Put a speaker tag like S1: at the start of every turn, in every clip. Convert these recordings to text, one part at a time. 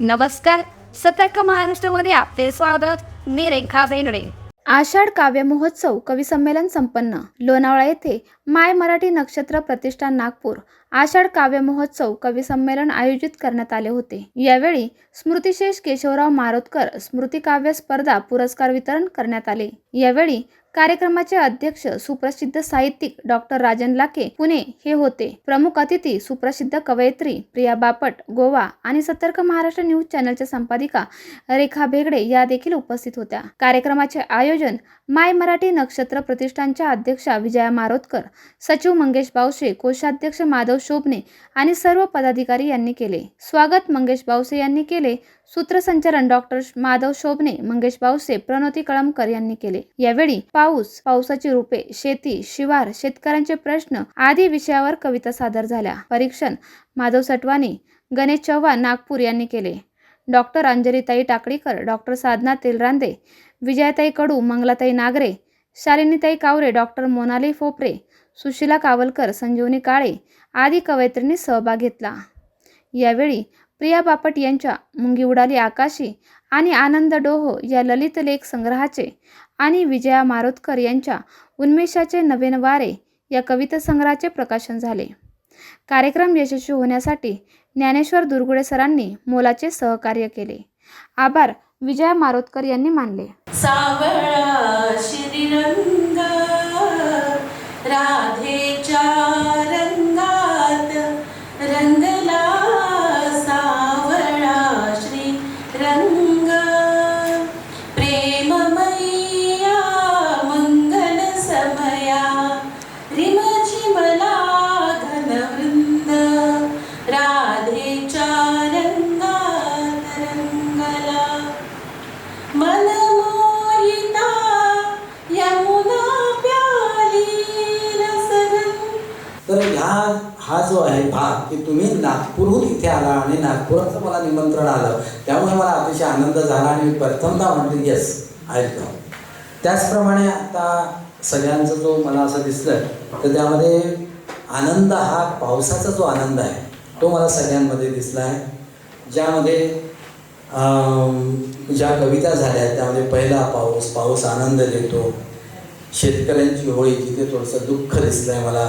S1: नमस्कार. सतर्क महाराष्ट्रामध्ये आपले स्वागत. मी रेखा बेनडे
S2: आषाढ काव्य महोत्सव कवी संमेलन संपन्न. लोणावळा येथे माय मराठी नक्षत्र प्रतिष्ठान नागपूर आषाढ काव्य महोत्सव कवी संमेलन आयोजित करण्यात आले होते. यावेळी स्मृतिशेष केशवराव मारोतकर स्मृती काव्य स्पर्धा पुरस्कार वितरण करण्यात आले. यावेळी कार्यक्रमाचे अध्यक्ष सुप्रसिद्ध साहित्यिक डॉक्टर राजन लाके पुणे हे होते. प्रमुख अतिथी सुप्रसिद्ध कवयित्री प्रिया बापट गोवा आणि सतर्क महाराष्ट्र न्यूज चॅनलच्या संपादिका रेखा भेगडे या देखील उपस्थित होत्या. कार्यक्रमाचे आयोजन माय मराठी नक्षत्र प्रतिष्ठानच्या अध्यक्षा विजया मारोतकर सचिव मंगेश बावसे कोषाध्यक्ष माधव शोभने आणि सर्व पदाधिकारी यांनी केले. स्वागत मंगेश बावसे यांनी केले. सूत्रसंचालन डॉक्टर माधव शोभने मंगेश बावसे प्रणोती कळमकर यांनी केले. यावेळी पाऊस पावसाची रूपे शेती शिवार शेतकऱ्यांचे प्रश्न आदी विषयावर कविता सादर झाल्या. परीक्षण माधव सटवानी गणेश चव्हाण नागपूर यांनी केले. डॉक्टर अंजलीताई टाकळीकर डॉक्टर साधना तेलरांदे विजयाताई कडू मंगलाताई नागरे शालिनीताई कावरे डॉक्टर मोनाली फोपरे सुशिला कावलकर संजीवनी काळे आदी कवयित्रींनी सहभाग घेतला. यावेळी प्रिया बापट यांच्या मुंगी उडाली आकाशी आणि आनंद डोहो या ललित लेख संग्रहाचे आणि विजया मारोतकर यांच्या उन्मेषाचे नवीन वारे या कविता संग्रहाचे प्रकाशन झाले. कार्यक्रम यशस्वी होण्यासाठी ज्ञानेश्वर दुर्गुडे सरांनी मोलाचे सहकार्य केले. आभार विजया मारोतकर यांनी मानले.
S3: सावळा श्रीरंग राधेच्या
S4: तर ह्या हा जो आहे भाग की तुम्ही नागपूरहून इथे आला आणि नागपुराचं मला निमंत्रण आलं. त्यामुळे मला अतिशय आनंद झाला आणि मी प्रथमदा म्हटलं येस आय कम त्याचप्रमाणे आता सगळ्यांचं जो मला असं दिसलं तर त्यामध्ये आनंद हा पावसाचा जो आनंद आहे तो मला सगळ्यांमध्ये दिसला आहे. ज्यामध्ये ज्या कविता झाल्या आहेत त्यामध्ये पहिला पाऊस पाऊस आनंद देतो. शेतकऱ्यांची होळी तिथे थोडंसं दुःख दिसलं आहे मला.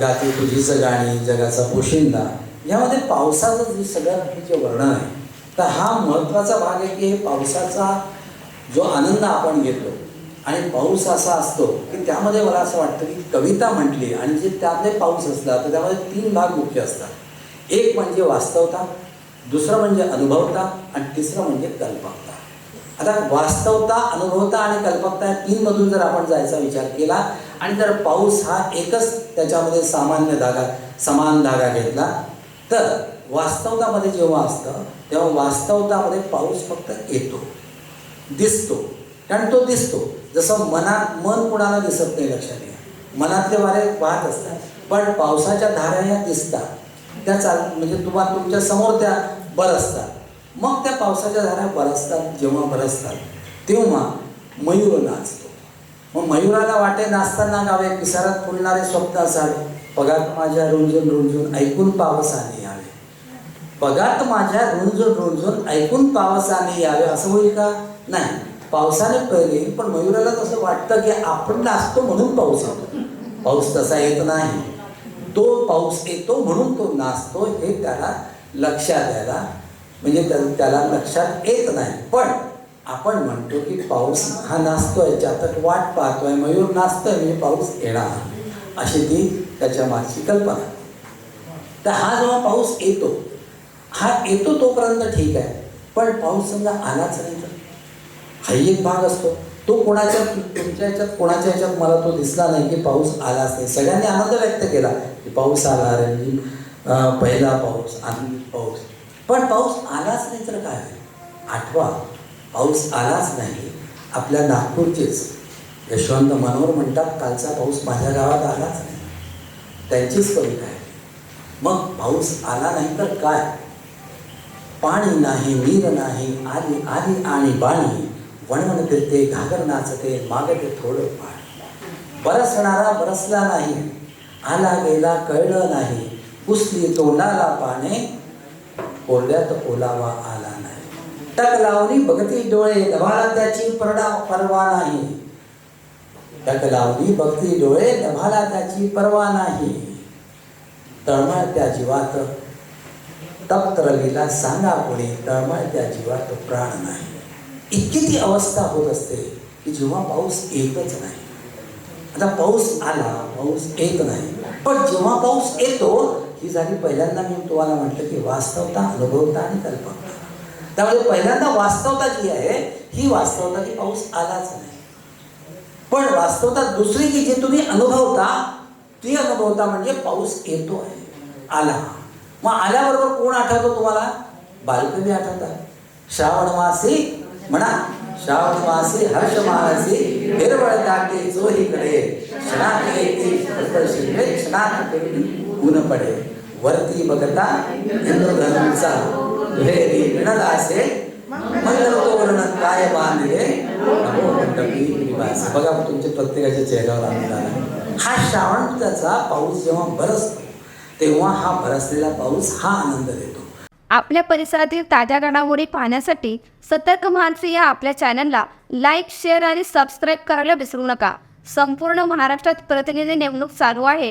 S4: गाती तुझीचं गाणी जगाचा पोशिंदा. यामध्ये पावसाचं जे सगळ्यात हे जे वर्णन आहे तर हा महत्त्वाचा भाग आहे की हे पावसाचा जो आनंद आपण घेतो आणि पाऊस असा असतो की त्यामध्ये मला असं वाटतं की कविता म्हटली आणि जे त्यामध्ये पाऊस असला तर त्यामध्ये तीन भाग मुख्य असतात. एक म्हणजे वास्तवता दुसरं म्हणजे अनुभवता आणि तिसरं म्हणजे कल्पकता. आता वास्तवता अनुभवता आणि कल्पकता या तीनमधून जर आपण जायचा विचार केला आणि जर पाऊस हा एकच त्याच्यामध्ये सामान्य धागा समान धागा घेतला तर वास्तवतामध्ये जेव्हा असतं तेव्हा वास्तवतामध्ये पाऊस फक्त येतो. दिसतो. कारण तो दिसतो. जसं मनात मन कुणाला दिसत नाही लक्षात घ्या. मनातले वारे वाहत असतात. पण पावसाच्या धारा ह्या दिसतात. त्या चाल म्हणजे तुम्हाला तुमच्यासमोर त्या बरसतात मग त्या पावसाच्या धारा बरसतात जेव्हा बरसतात तेव्हा मयूर नाचतो. मग मयुराला वाटे नाचताना गावे पिसारात फुलणारे स्वप्न असावे. पगात माझ्या रुंजून रुंजून ऐकून पावसाने यावे. पगात माझ्या रुंजून रुंजून ऐकून पावसाने यावे. असं होईल का? नाही. पावसाने पहिले पण मयुराला तसं वाटतं की आपण नाचतो म्हणून पाऊस येतो. पाऊस तसा येत नाही. तो पाऊस येतो म्हणून तो नाचतो हे त्याला लक्षात यायला म्हणजे त्याला लक्षात येत नाही. पण आपण म्हणतो की पाऊस हा नाचतोय त्यात वाट पाहतोय मयूर नाचतोय म्हणजे पाऊस येणार अशी ती त्याच्या मागची कल्पना. तर हा जेव्हा पाऊस येतो हा येतो तोपर्यंत ठीक आहे पण पाऊस समजा आलाच नाही तर? हाही एक भाग असतो. तो कोणाच्या तुमच्या ह्याच्यात कोणाच्या ह्याच्यात मला तो दिसला नाही की पाऊस आलाच नाही. सगळ्यांनी आनंद व्यक्त केला की पाऊस आला रणजी पहिला पाऊस आनंद पाऊस. पण पाऊस आलाच नाही तर काय? आठवा. पाऊस आलाच नाही. आपल्या नागपूरचेच यशवंत मनोहर म्हणतात कालचा पाऊस माझ्या गावात आलाच नाही. त्यांचीच कविता आहे. मग पाऊस आला नाही तर काय? पाणी नाही नीर नाही आली आली आणि बाणी. वणवण फिरते घागर नाचते मागते थोडं पाणी. बरसणारा बरसला नाही. आला गेला कळलं नाही. पुसली तोंडाला पाने कोरड्यात ओलावा आला टक लावणी भक्ती डोळे नभाला त्याची परडा परवा नाही. टक लावणी भक्ती डोळे नभाला त्याची परवा नाही. तळमळ त्या जीवात तप्त रवीला सांगा कोणी तळमळ त्या जीवात प्राण नाही. इतकी ती अवस्था होत असते की जेव्हा पाऊस येतच नाही. आता पाऊस आला पाऊस येत नाही. पण जेव्हा पाऊस येतो ही झाली पहिल्यांदा मी तुम्हाला म्हटलं की वास्तवता अनुभवता आणि कल्पकता. त्यामुळे पहिल्यांदा वास्तवता जी आहे ही वास्तवता की पाऊस आलाच नाही. पण वास्तवता दुसरी की जी तुम्ही अनुभवता ती अनुभवता म्हणजे पाऊस येतो आहे आला. मग आल्याबरोबर कोण आठवतो तुम्हाला? बालकनी आठवतात. श्रावण मासी म्हणा श्रावण मासी हर्ष मानसी हिरवळ दाटे जोहीकडे क्षणात येते ऊन पडे. वरती बघता इंद्रधनुचा दुहेरी विणदासे मंगल तोरण काय बांधले नभो मंडपी निवास बघा तुमच्या प्रत्येकाच्या चेहऱ्यावर आनंद हा श्रावण त्याचा पाऊस जेव्हा बरसतो तेव्हा हा बरसलेला पाऊस हा आनंद देतो
S1: आपल्या परिसरातील ताज्या घडामोडी पाहण्यासाठी सतर्क मानसी या आपल्या चॅनलला लाईक शेअर आणि सबस्क्राईब करायला विसरू नका. संपूर्ण महाराष्ट्रात प्रतिनिधी नेमणूक चालू आहे.